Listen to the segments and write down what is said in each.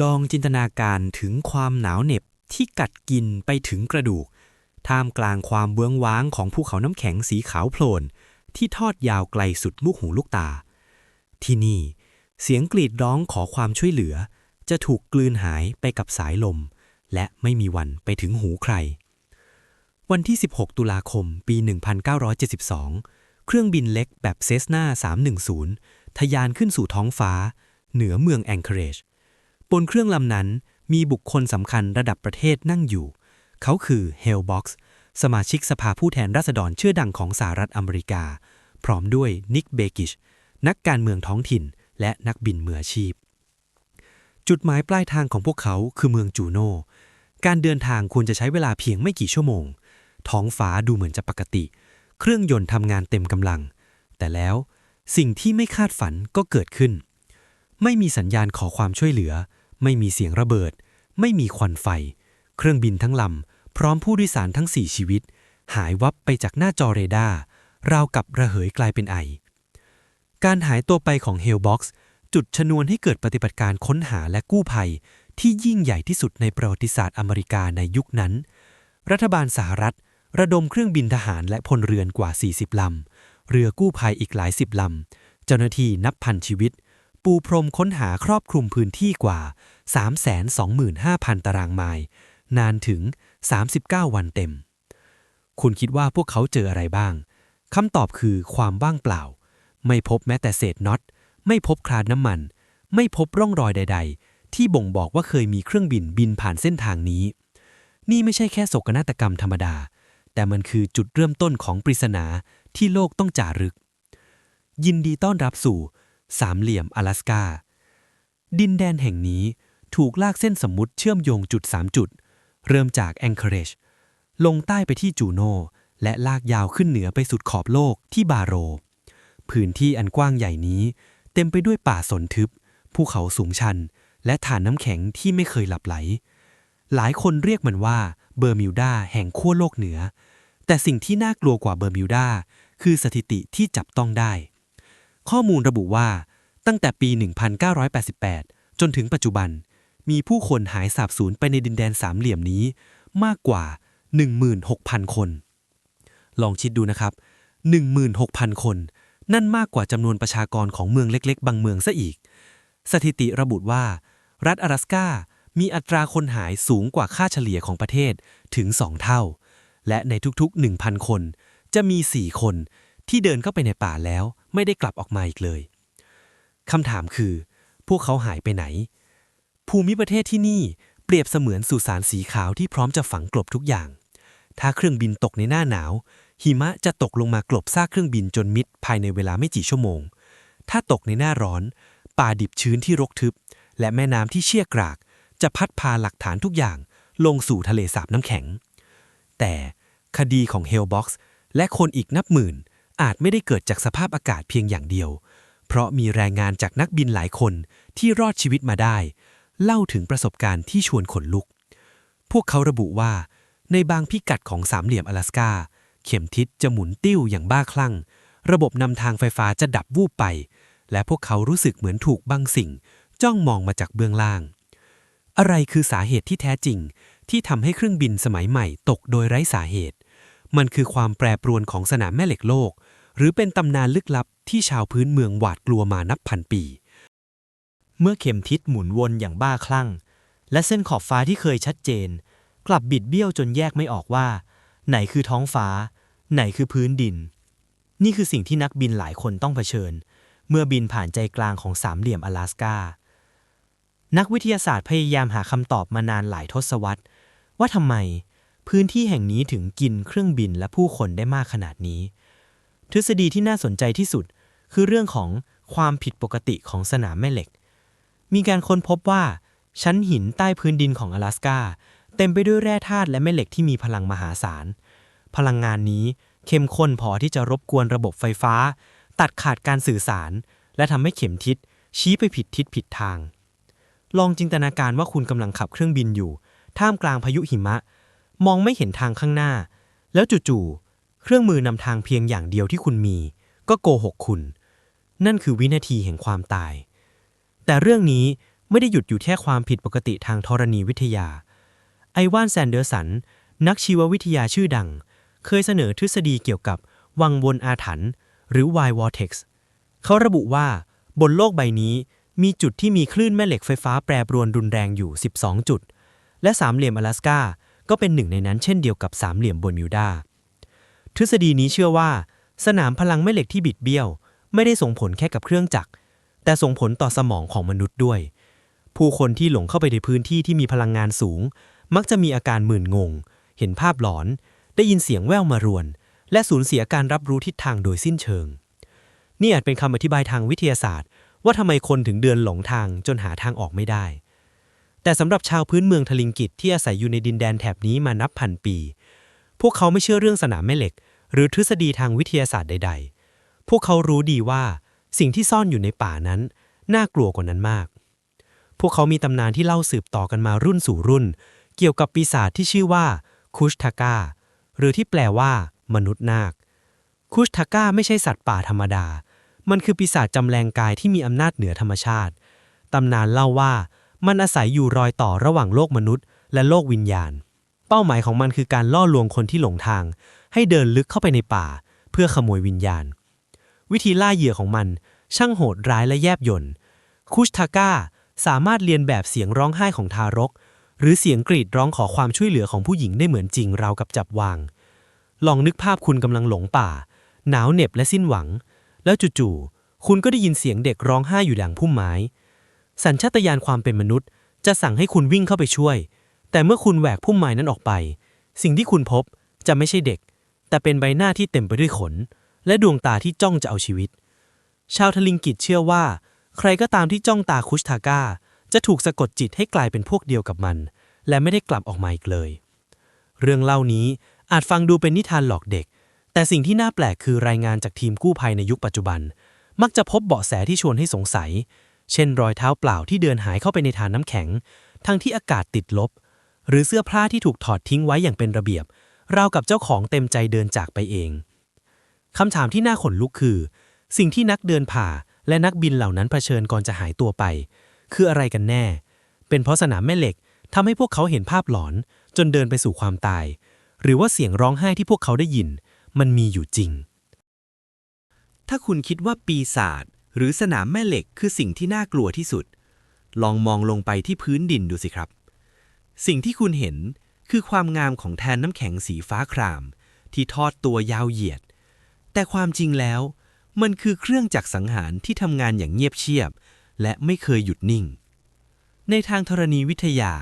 ลองจินตนาการถึงความหนาวเหน็บที่กัดกินไปถึงกระดูก ท่ามกลางความเบื้องว้างของภูเขาน้ำแข็งสีขาวโพลน ที่ทอดยาวไกลสุดลูกหูลูกตา ที่นี่ เสียงกรีดร้องขอความช่วยเหลือ จะถูกกลืนหายไปกับสายลม และไม่มีวันไปถึงหูใคร วันที่ 16 ตุลาคม ปี 1972 เครื่องบินเล็กแบบเซสนา310 ทะยานขึ้นสู่ท้องฟ้า เหนือเมืองแองเคอเรจ บนเครื่องลำนั้นมีบุคคลสำคัญระดับประเทศนั่งอยู่ เขาคือเฮลบ็อกซ์สมาชิกสภาผู้แทนราษฎรเชื่อดังของสหรัฐอเมริกา พร้อมด้วยนิกเบกิช นักการเมืองท้องถิ่น และนักบินมืออาชีพ จุดหมายปลายทางของพวกเขาคือเมืองจูโน่ การเดินทางควรจะใช้เวลาเพียงไม่กี่ชั่วโมง ท้องฟ้าดูเหมือนจะปกติ เครื่องยนต์ทำงานเต็มกำลัง แต่แล้วสิ่งที่ไม่คาดฝันก็เกิดขึ้น ไม่มีสัญญาณขอความช่วยเหลือ ไม่มีเสียงระเบิด ไม่มีควันไฟ เครื่องบินทั้งลำ พร้อมผู้โดยสารทั้ง4ชีวิต หายวับไปจากหน้าจอเรดาร์ราวกับระเหยกลายเป็นไอ การหายตัวไปของเฮลบ็อกซ์จุดชนวนให้เกิดปฏิบัติการค้นหาและกู้ภัย ที่ยิ่งใหญ่ที่สุดในประวัติศาสตร์อเมริกาในยุคนั้น รัฐบาลสหรัฐ ระดมเครื่องบินทหารและพลเรือนกว่า 40 ลำ เรือกู้ภัยอีกหลายสิบลำ เจ้าหน้าที่นับพันชีวิต ปูพรมค้นหาครอบคลุมพื้นที่กว่า 325,000 ตารางไมล์ นานถึง 39 วันเต็ม คุณคิดว่าพวกเขาเจออะไรบ้าง คำตอบคือความว่างเปล่า ไม่พบแม้แต่เศษน็อต ไม่พบคราดน้ำมัน ไม่พบร่องรอยใด ๆ ที่บ่งบอกว่าเคยมีเครื่องบินบินผ่านเส้นทางนี้ นี่ไม่ใช่แค่โศกนาฏกรรมธรรมดา แต่มันคือจุดเริ่มต้นของปริศนาที่โลกต้องจารึก ยินดีต้อนรับสู่ สามเหลี่ยม阿拉สกา ดินแดนแห่งนี้ถูกลากเส้นสมมุติเชื่อมโยงจุด 3 จุด เริ่มจากแองเคอเรจลงใต้ไปที่จูโน และลากยาวขึ้นเหนือไปสุดขอบโลกที่บาโร พื้นที่อันกว้างใหญ่นี้ เต็มไปด้วยป่าสนทึบ ภูเขาสูงชัน และฐานน้ำแข็งที่ไม่เคยหลับไหล หลายคนเรียกมันว่าเบอร์มิวดาแห่งขั้วโลกเหนือ แต่สิ่งที่น่ากลัวกว่าเบอร์มิวดาคือสถิติที่จับต้องได้ ข้อมูลระบุว่าตั้งแต่ปี 1988 จนถึงปัจจุบัน มีผู้คนหายสาบสูญไปในดินแดนสามเหลี่ยมนี้มากกว่า 16,000 คน ลองคิดดูนะครับ 16,000 คน นั่นมากกว่าจำนวนประชากรของเมืองเล็กๆ บางเมืองซะอีก สถิติระบุว่า รัฐ阿拉สกามีอัตราคนหายสูงกว่าค่าเฉลี่ยของประเทศถึง 2 เท่า และในทุกๆ 1,000 คน จะมี 4 คนที่เดินเข้าไปในป่าแล้วไม่ได้กลับออกมาอีกเลยคำถามคือ พวกเขาหายไปไหน ภูมิประเทศที่นี่เปรียบเสมือนสุสานสีขาวที่พร้อมจะฝังกลบทุกอย่าง ถ้าเครื่องบินตกในหน้าหนาว หิมะจะตกลงมากลบซากเครื่องบินจนมิดภายในเวลาไม่กี่ชั่วโมง ถ้าตกในหน้าร้อน ป่าดิบชื้นที่รกทึบ และแม่น้ำที่เชี่ยกราก จะพัดพาหลักฐานทุกอย่าง ลงสู่ทะเลสาบน้ำแข็ง แต่คดีของเฮลบ็อกซ์และคนอีกนับหมื่น อาจไม่ได้เกิดจากสภาพอากาศเพียงอย่างเดียว เพราะมีแรงงานจากนักบินหลายคนที่รอดชีวิตมาได้ เล่าถึงประสบการณ์ที่ชวนขนลุก พวกเขาระบุว่า ในบางพิกัดของสามเหลี่ยม阿拉สกาเข็มทิศจะหมุนติ้วอย่างบ้าคลั่ง ระบบนำทางไฟฟ้าจะดับวูบไป และพวกเขารู้สึกเหมือนถูกบางสิ่ง จ้องมองมาจากเบื้องล่าง อะไรคือสาเหตุที่แท้จริง ที่ทำให้เครื่องบินสมัยใหม่ตกโดยไร้สาเหตุ มันคือความแปรปรวนของสนามแม่เหล็กโลก หรือเป็นตำนานลึกลับที่ชาวพื้นเมืองหวาดกลัวมานับพันปี เมื่อเข็มทิศหมุนวนอย่างบ้าคลั่ง และเส้นขอบฟ้าที่เคยชัดเจน กลับบิดเบี้ยวจนแยกไม่ออกว่า ไหนคือท้องฟ้า ไหนคือพื้นดิน นี่คือสิ่งที่นักบินหลายคนต้องเผชิญ เมื่อบินผ่านใจกลางของสามเหลี่ยม阿拉สกานักวิทยาศาสตร์พยายามหาคำตอบมานานหลายทศวรรษ ว่าทำไม พื้นที่แห่งนี้ถึงกินเครื่องบินและผู้คนได้มากขนาดนี้ ทฤษฎีที่น่าสนใจที่สุด คือเรื่องของความผิดปกติของสนามแม่เหล็ก มีการค้นพบว่า ชั้นหินใต้พื้นดินของ阿拉สกาเต็มไปด้วยแร่ธาตุและแม่เหล็กที่มีพลังมหาศาล พลังงานนี้เข้มข้นพอที่จะรบกวนระบบไฟฟ้า ตัดขาดการสื่อสาร และทำให้เข็มทิศ ชี้ไปผิดทิศผิดทาง ลองจินตนาการว่าคุณกำลังขับเครื่องบินอยู่ ท่ามกลางพายุหิมะ มองไม่เห็นทางข้างหน้า แล้วจู่ๆ เครื่องมือนำทางเพียงอย่างเดียวที่คุณมี ก็โกหกคุณ นั่นคือวินาทีแห่งความตาย แต่เรื่องนี้ไม่ได้หยุดอยู่แค่ความผิดปกติทางธรณีวิทยา ไอวานแซนเดอร์สัน นักชีววิทยาชื่อดัง เคยเสนอทฤษฎีเกี่ยวกับวังวนอาถรรพ์หรือ Y vortex เขาระบุว่าบนโลกใบนี้มีจุดที่มีคลื่นแม่เหล็กไฟฟ้าแปรปรวนรุนแรงอยู่ 12 จุด และสามเหลี่ยม阿拉สกาก็เป็นหนึ่งในนั้นเช่นเดียวกับสามเหลี่ยมบนมิวดา ทฤษฎีนี้เชื่อว่า สนามพลังแม่เหล็กที่บิดเบี้ยว ไม่ได้ส่งผลแค่กับเครื่องจักร แต่ส่งผลต่อสมองของมนุษย์ด้วย ผู้คนที่หลงเข้าไปในพื้นที่ที่มีพลังงานสูง มักจะมีอาการหมื่นงง เห็นภาพหลอน ได้ยินเสียงแว่วมารวน และสูญเสียการรับรู้ทิศทางโดยสิ้นเชิง นี่อาจเป็นคำอธิบายทางวิทยาศาสตร์ ว่าทำไมคนถึงเดินหลงทางจนหาทางออกไม่ได้ แต่สำหรับชาวพื้นเมืองทลิงกิตที่อาศัยอยู่ในดินแดนแถบนี้มานับพันปีพวกเขาไม่เชื่อเรื่องสนามแม่เหล็ก หรือทฤษฎีทางวิทยาศาสตร์ใด ๆ พวกเขารู้ดีว่าสิ่งที่ซ่อนอยู่ในป่านั้น น่ากลัวกว่านั้นมาก พวกเขามีตำนานที่เล่าสืบต่อกันมารุ่นสู่รุ่น เกี่ยวกับปีศาจที่ชื่อว่าคุชทาก้าหรือที่แปลว่า มนุษย์นาค คุชทาก้าไม่ใช่สัตว์ป่าธรรมดา มันคือปีศาจจำแรงกายที่มีอำนาจเหนือธรรมชาติ ตำนานเล่าว่ามันอาศัยอยู่รอยต่อระหว่างโลกมนุษย์ และโลกวิญญาณ เป้าหมายของมันคือการล่อลวงคนที่หลงทาง ให้เดินลึกเข้าไปในป่า เพื่อขโมยวิญญาณ วิธีล่าเหยื่อของมันช่างโหดร้ายและแยบยลคุชทาก้าสามารถเรียนแบบเสียงร้องไห้ของทารก หรือเสียงกรีดร้องขอความช่วยเหลือของผู้หญิงได้เหมือนจริงราวกับจับวาง ลองนึกภาพคุณกำลังหลงป่า หนาวเหน็บและสิ้นหวัง แล้วจู่ๆคุณก็ได้ยินเสียงเด็กร้องไห้อยู่ดังพุ่มไม้ สัญชาตญาณความเป็นมนุษย์ จะสั่งให้คุณวิ่งเข้าไปช่วย แต่เมื่อคุณแหวกพุ่มไม้นั้นออกไป สิ่งที่คุณพบจะไม่ใช่เด็ก แต่เป็นใบหน้าที่เต็มไปด้วยขน และดวงตาที่จ้องจะเอาชีวิต ชาวทลิงกิตเชื่อว่า ใครก็ตามที่จ้องตาคุชทาก้าจะถูกสะกดจิตให้กลายเป็นพวกเดียวกับมัน และไม่ได้กลับออกมาอีกเลย เรื่องเล่านี้อาจฟังดูเป็นนิทานหลอกเด็ก แต่สิ่งที่น่าแปลกคือรายงานจากทีมกู้ภัยในยุคปัจจุบัน มักจะพบเบาะแสที่ชวนให้สงสัย เช่น รอยเท้าเปล่าที่เดินหายเข้าไปในทานน้ำแข็ง ทั้งที่อากาศติดลบ หรือเสื้อผ้าที่ถูกถอดทิ้งไว้อย่างเป็นระเบียบ ราวกับเจ้าของเต็มใจเดินจากไปเองคำถามที่น่าขนลุกคือ สิ่งที่นักเดินผ่าและนักบินเหล่านั้นเผชิญก่อนจะหายตัวไป คืออะไรกันแน่ เป็นเพราะสนามแม่เหล็กทำให้พวกเขาเห็นภาพหลอน จนเดินไปสู่ความตาย หรือว่าเสียงร้องไห้ที่พวกเขาได้ยิน มันมีอยู่จริง ถ้าคุณคิดว่าปีศาจหรือสนามแม่เหล็กคือสิ่งที่น่ากลัวที่สุด ลองมองลงไปที่พื้นดินดูสิครับ สิ่งที่คุณเห็น คือความงามของแทนน้ำแข็งสีฟ้าคราม ที่ทอดตัวยาวเหยียด แต่ความจริงแล้ว มันคือเครื่องจักรสังหารที่ทำงานอย่างเงียบเชียบ และไม่เคยหยุดนิ่ง ในทางธรณีวิทยา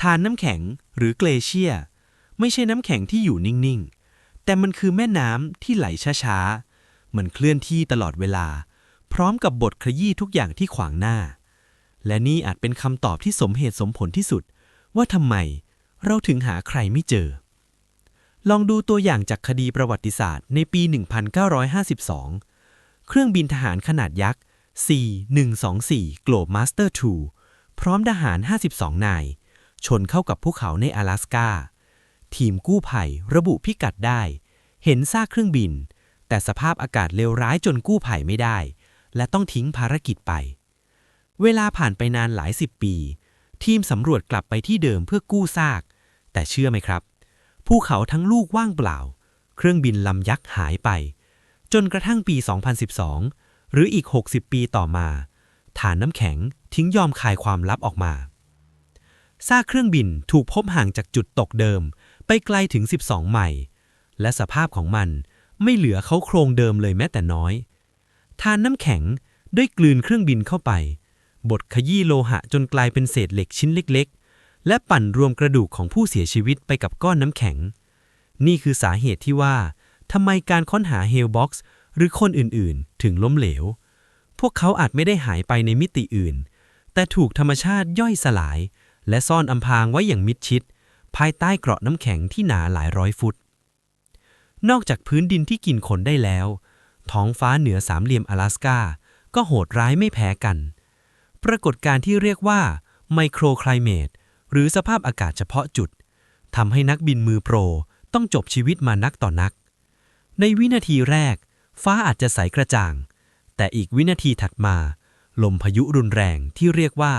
ทานน้ำแข็งหรือเกลเชีย ไม่ใช่น้ำแข็งที่อยู่นิ่ง ๆ แต่มันคือแม่น้ำที่ไหลช้า ๆ มันเคลื่อนที่ตลอดเวลา พร้อมกับบทขยี้ทุกอย่างที่ขวางหน้า และนี่อาจเป็นคำตอบที่สมเหตุสมผลที่สุด ว่าทำไม เราถึงหาใครไม่เจอ ลองดูตัวอย่างจากคดีประวัติศาสตร์ในปี 1952 เครื่องบินทหารขนาดยักษ์ C-124 Globe Master II พร้อมทหาร 52 นาย ชนเข้ากับภูเขาใน阿拉สกา ทีมกู้ภัยระบุพิกัดได้ เห็นซากเครื่องบิน แต่สภาพอากาศเลวร้ายจนกู้ภัยไม่ได้ และต้องทิ้งภารกิจไป เวลาผ่านไปนานหลายสิบปี ทีมสำรวจกลับไปที่เดิมเพื่อกู้ซาก แต่เชื่อไหมครับ ภูเขาทั้งลูกว่างเปล่า เครื่องบินลำยักษ์หายไป จนกระทั่งปี 2012 หรืออีก 60 ปีต่อมา ฐานน้ำแข็งทิ้งยอมคายความลับออกมาซากเครื่องบินถูกพบห่างจากจุดตกเดิม ไปไกลถึง 12 ไมล์และสภาพของมันไม่เหลือเขาโครงเดิมเลยแม้แต่น้อย ทานน้ำแข็งได้กลืนเครื่องบินเข้าไป บดขยี้โลหะจนกลายเป็นเศษเหล็กชิ้นเล็ก และปั่นรวมกระดูกของผู้เสียชีวิตไปกับก้อนน้ำแข็ง นี่คือสาเหตุที่ว่าทำไมการค้นหาเฮลบ็อกซ์หรือคนอื่นๆ ถึงล้มเหลว พวกเขาอาจไม่ได้หายไปในมิติอื่น แต่ถูกธรรมชาติย่อยสลาย และซ่อนอำพรางไว้อย่างมิดชิด ภายใต้เกราะน้ำแข็งที่หนาหลายร้อยฟุต นอกจากพื้นดินที่กินคนได้แล้ว ท้องฟ้าเหนือสามเหลี่ยม阿拉สกาก็โหดร้ายไม่แพ้กัน ปรากฏการณ์ที่เรียกว่าไมโครไคลเมต หรือสภาพอากาศเฉพาะจุดทำให้นักบินมือโปรต้องจบชีวิตมานักต่อนัก ในวินาทีแรก ฟ้าอาจจะใสกระจ่าง แต่อีกวินาทีถัดมา ลมพายุรุนแรงที่เรียกว่า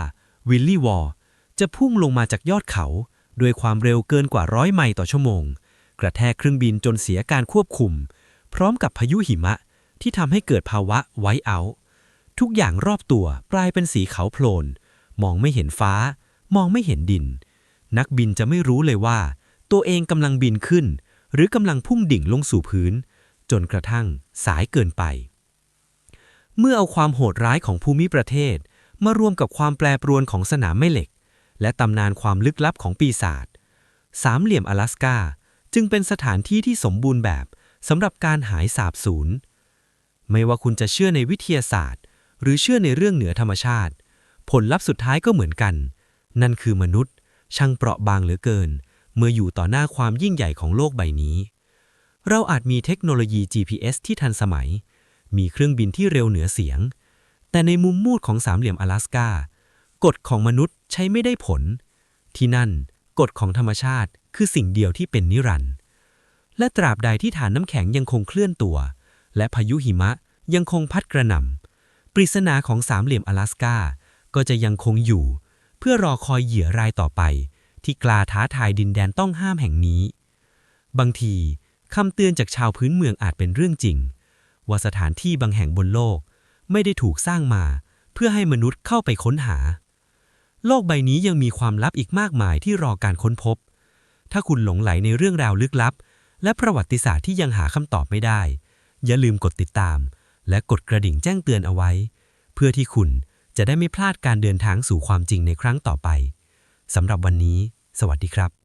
วิลลี่วอร์จะพุ่งลงมาจากยอดเขาด้วยความเร็วเกินกว่าร้อยไมล์ต่อชั่วโมง กระแทกเครื่องบินจนเสียการควบคุม พร้อมกับพายุหิมะที่ทำให้เกิดภาวะไวท์เอาทุกอย่างรอบตัวกลายเป็นสีขาวโพลน มองไม่เห็นฟ้า มองไม่เห็นดิน นักบินจะไม่รู้เลยว่า ตัวเองกำลังบินขึ้น หรือกำลังพุ่งดิ่งลงสู่พื้น จนกระทั่งสายเกินไป เมื่อเอาความโหดร้ายของภูมิประเทศ มารวมกับความแปรปรวนของสนามแม่เหล็ก และตำนานความลึกลับของปีศาจสามเหลี่ยม阿拉สกาจึงเป็นสถานที่ที่สมบูรณ์แบบสำหรับการหายสาบสูญไม่ว่าคุณจะเชื่อในวิทยาศาสตร์ หรือเชื่อในเรื่องเหนือธรรมชาติ ผลลัพธ์สุดท้ายก็เหมือนกัน นั่นคือมนุษย์ ช่างเปราะบางเหลือเกิน เมื่ออยู่ต่อหน้าความยิ่งใหญ่ของโลกใบนี้ เราอาจมีเทคโนโลยี GPS ที่ทันสมัย มีเครื่องบินที่เร็วเหนือเสียง แต่ในมุมมืดของสามเหลี่ยม阿拉สกากฎของมนุษย์ใช้ไม่ได้ผล ที่นั่นกฎของธรรมชาติคือสิ่งเดียวที่เป็นนิรันดร์และตราบใดที่ฐานน้ำแข็งยังคงเคลื่อนตัว และพายุหิมะยังคงพัดกระหน่ำปริศนาของสามเหลี่ยม阿拉สกาก็จะยังคงอยู่ เพื่อรอคอยเหยื่อรายต่อไป ที่กล้าท้าทายดินแดนต้องห้ามแห่งนี้ บางทีคำเตือนจากชาวพื้นเมืองอาจเป็นเรื่องจริง ว่าสถานที่บางแห่งบนโลกไม่ได้ถูกสร้างมา เพื่อให้มนุษย์เข้าไปค้นหา โลกใบนี้ยังมีความลับอีกมากมายที่รอการค้นพบ ถ้าคุณหลงไหลในเรื่องราวลึกลับ และประวัติศาสตร์ที่ยังหาคำตอบไม่ได้ อย่าลืมกดติดตาม และกดกระดิ่งแจ้งเตือนเอาไว้ เพื่อที่คุณ จะได้ไม่พลาดการเดินทางสู่ความจริงในครั้งต่อไปสำหรับวันนี้ สวัสดีครับ